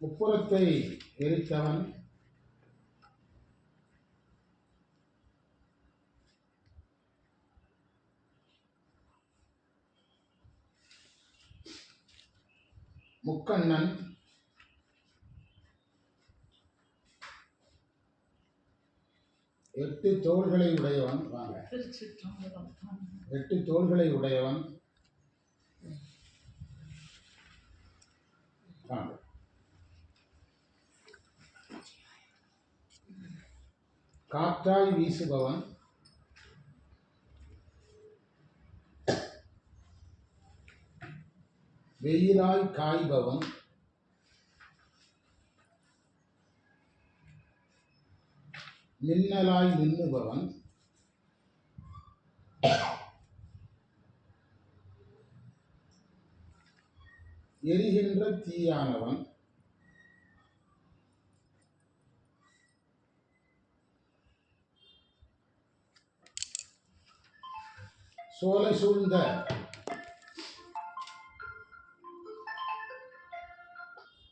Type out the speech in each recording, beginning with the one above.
முப்புறத்தை எரித்தவன். முக்கண்ணன். எட்டு தோள்களை உடையவன். வாங்க. எட்டு தோள்களை உடையவன். வாங்க. காற்றாய் வீசுபவன். வெயிலாய் காய்பவன். மின்னலாய் மின்னுபவன். எரிகின்ற தீயானவன். சோலை சூழ்ந்த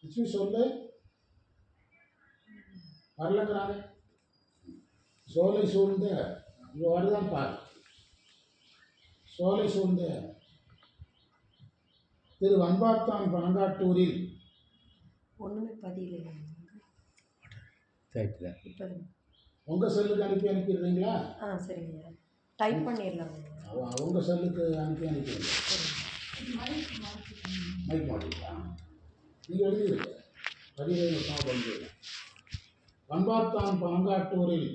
லட்சுமி சொல்லு. வரலங்கிறாங்க சோலை சூழ்ந்த இங்கே வருதான் பாரு. சோலை சூழ்ந்த திரு வன்பாத்தான் பனங்காட்டூரில் ஒன்றுமே பதியல. ரைட்டு இப்போ உங்கள் செல்லுக்கு அனுப்பி அனுப்பிடுறீங்களா? ஆ சரிங்க டைப் பண்ணிடலாங்க அவ- அவங்க செல்லுக்கு அனுப்பி அனுப்பிடுங்க. மைக் மாட்டிங்களா நீங்கள் எழுதிடுங்க. பண்ணிடுங்க வன்பாத்தான் பனங்காட்டூரில்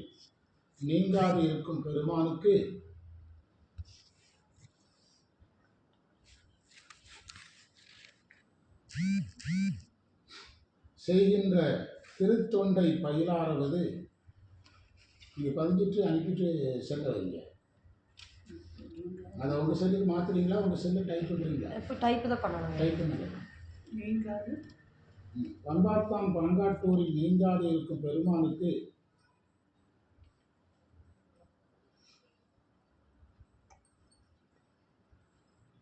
நீங்காது இருக்கும் பெருமானுக்கு செய்கின்ற திருத்தொண்டை பயிலாறுவது நீங்கள் பதிஞ்சிட்டு அனுப்பிட்டு செல்ல வைங்க அதை உங்கள் செல்லுக்கு மாற்றுறீங்களா உங்கள் செல்லு டைப் பண்ணுறீங்களா இப்போ டைப்பு தான் பண்ணணுங்க டைப் பண்ணுங்க. நீங்காது. பனங்காட்டூரில் நீங்காது இருக்கும் பெருமானுக்கு.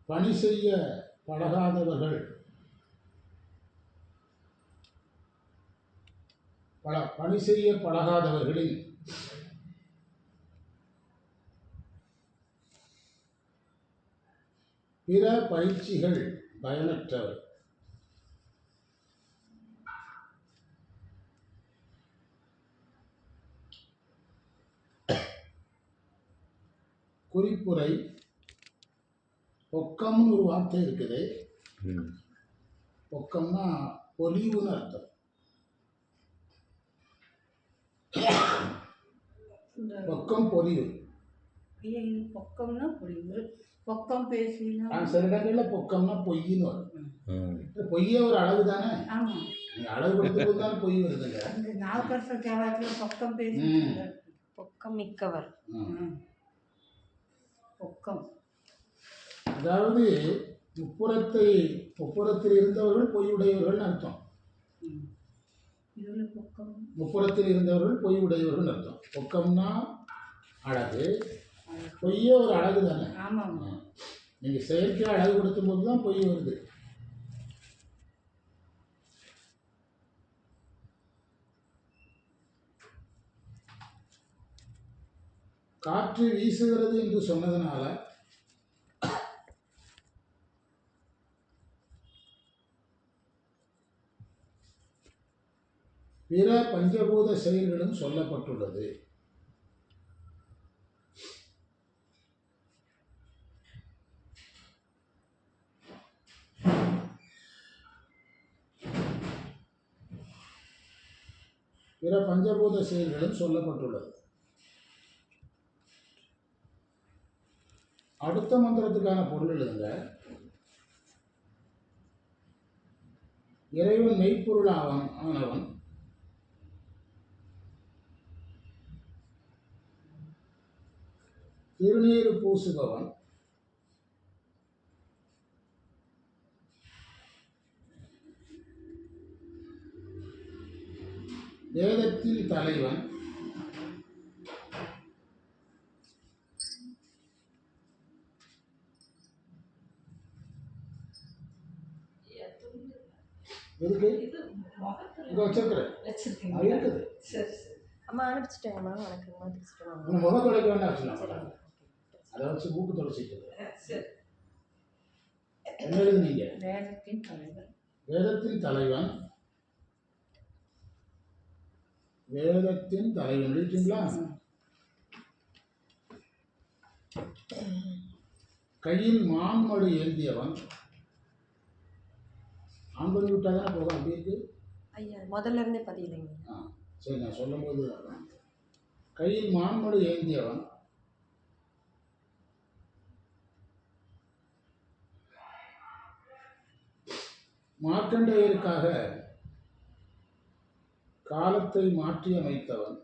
பணி செய்ய பழகாதவர்கள். பல பணி செய்ய பழகாதவர்களின் பிற பயிற்சிகள் பயனற்றவை. குறிப்புரை பொக்கம்னு ஒரு வார்த்தை இருக்குது. ம். பொக்கம்னா பொலிவுன்னு அர்த்தம். இந்த பொக்கம் பொலிவு. பொக்கம்னா பொழிவு பொக்கம் பேசினா சில இடங்களில் பொக்கம்னா பொய்ன்னு வரும் இந்த பொய்யே ஒரு அளவு தானே ஆமாம் அளவு கொடுத்துட்டு தானே பொய் வருதுங்க அந்த நாவுக்கரச தேவாரத்தில் பொக்கம் பேசி. பொக்கம் மிக்கவர். பொக்கம் அதாவது முப்புறத்தை முப்புறத்தில் இருந்தவர்கள் பொய் உடையவர்கள் அர்த்தம் முப்புறத்தில் இருந்தவர்கள் பொய் உடையவர்கள் அர்த்தம் பொக்கம்னா அழகு பொய்யே ஒரு அழகு தானே? ஆமாம் நீங்கள் செயற்கையாக அழகு கொடுக்கும்போது தான் பொய் வருது. காற்று வீசுகிறது என்று சொன்னதுனால பிற பஞ்சபூத செயல்களும் சொல்லப்பட்டுள்ளது. பிற பஞ்சபூத செயல்களும் சொல்லப்பட்டுள்ளது. அடுத்த மந்திரத்துக்கான பொருள் எழுதுங்க இறைவன் மெய்ப்பொருள் ஆவன் ஆனவன் திருநீறு பூசுபவன் வேதத்தில் தலைவன். எதுக்கு? இது வச்சிருக்கிறேன். இருக்குது. அம்மா அனுப்பிச்சிட்டேங்கம்மா வாங்க உன்னை முகம் துடைக்க வேண்டாம் சரிங்க அதை வச்சு மூக்கு என்ன எழுதுனீங்க? வேதத்தின் வேதத்தின் தலைவன். வேதத்தின் தலைவன். எழுதிட்டீங்களா கையில் மான்மடு ஏந்தியவன். ஆண் பண்ணி விட்டா தானே போதும் அப்படி இருக்கு? ஐயா முதல்ல இருந்தே பதியலைங்க. ஆ சரி நான் சொல்லும்போது. கையில் மான்மடு ஏந்தியவன். மார்க்கண்டேயருக்காக காலத்தை மாற்றி அமைத்தவன்.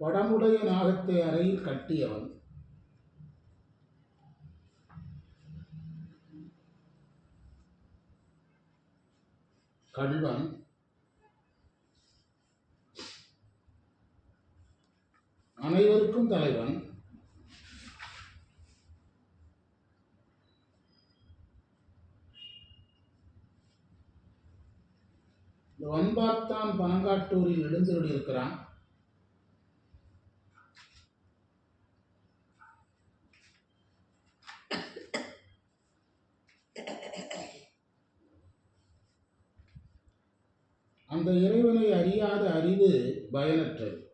படமுடைய நாகத்தை அறையில் கட்டியவன். கல்வன் அனைவருக்கும் தலைவன். வம்பாத்தான் பாங்காட்டூரில் பனங்காட்டூரில் எழுந்தருளி இருக்கிறான் அந்த இறைவனை அறியாத அறிவு பயனற்றது.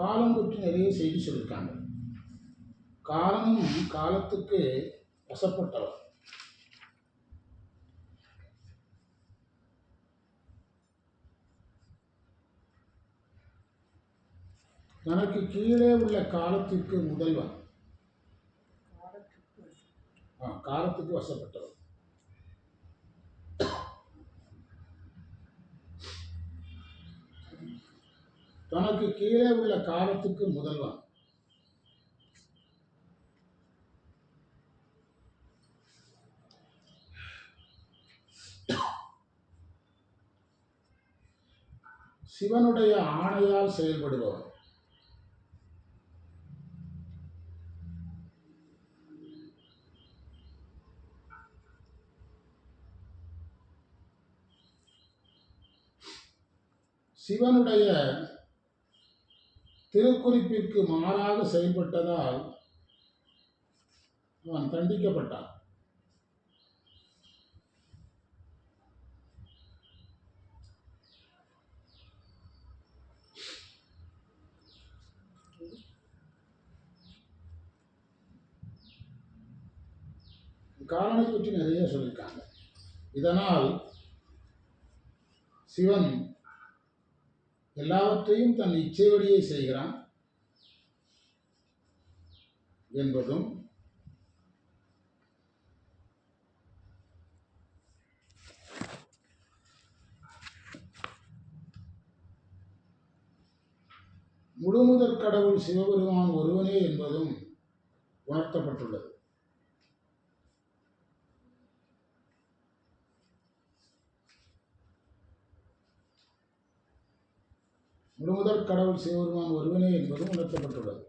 காலம் பற்றி நிறைய செய்தி சொல்லியிருக்காங்க காலமும் காலத்துக்கு வசப்பட்டவர். தனக்கு கீழே உள்ள காலத்திற்கு முதல்வன் காலத்துக்கு வசப்பட்டவர். தனக்கு கீழே உள்ள காலத்துக்கு முதல்வன் சிவனுடைய ஆணையால் செயல்படுபவன் சிவனுடைய திருக்குறிப்பிற்கு மாறாக செயல்பட்டதால் அவன் தண்டிக்கப்பட்டான். காரணத்தை பற்றி நிறைய சொல்லியிருக்காங்க. இதனால் சிவன் எல்லாவற்றையும் தன் இச்சை செய்கிறான் என்பதும் முழுமுதற் கடவுள் சிவபெருமான் ஒருவனே என்பதும் உணர்த்தப்பட்டுள்ளது. முழுமுதற் கடவுள் சிவபெருமான் ஒருவனே என்பதும் உணர்த்தப்பட்டுள்ளது.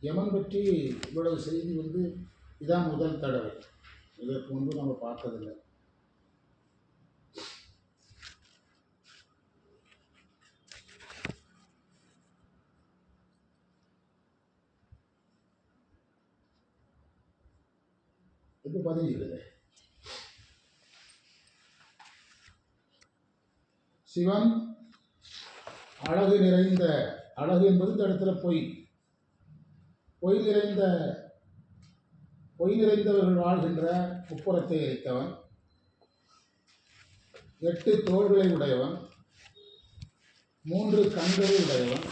யமன் பற்றி இவ்வளவு செய்தி வந்து இதான் முதல் தடவை. இதற்கு முன்பு நம்ம பார்த்ததில்லை. இப்போ பதினேழு சிவன் அழகு நிறைந்த அழகு என்பது இந்த இடத்துல பொய். பொய் நிறைந்த பொய் நிறைந்தவர்கள் வாழ்கின்ற உப்புறத்தை எரித்தவன் எட்டு தோள்களை உடையவன். மூன்று கண்களை உடையவன்.